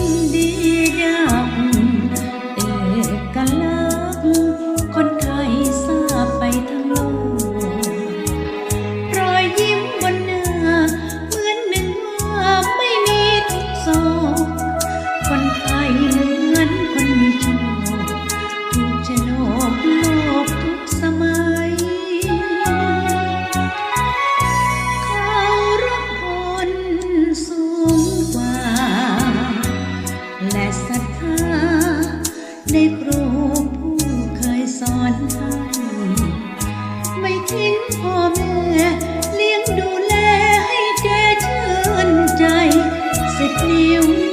in ศค่าได้ครูผู้เคยสอนให้ไม่ทิ้งพ่อแม่เลี้ยงดูแลให้แกชื่ใจสิบนิ้ว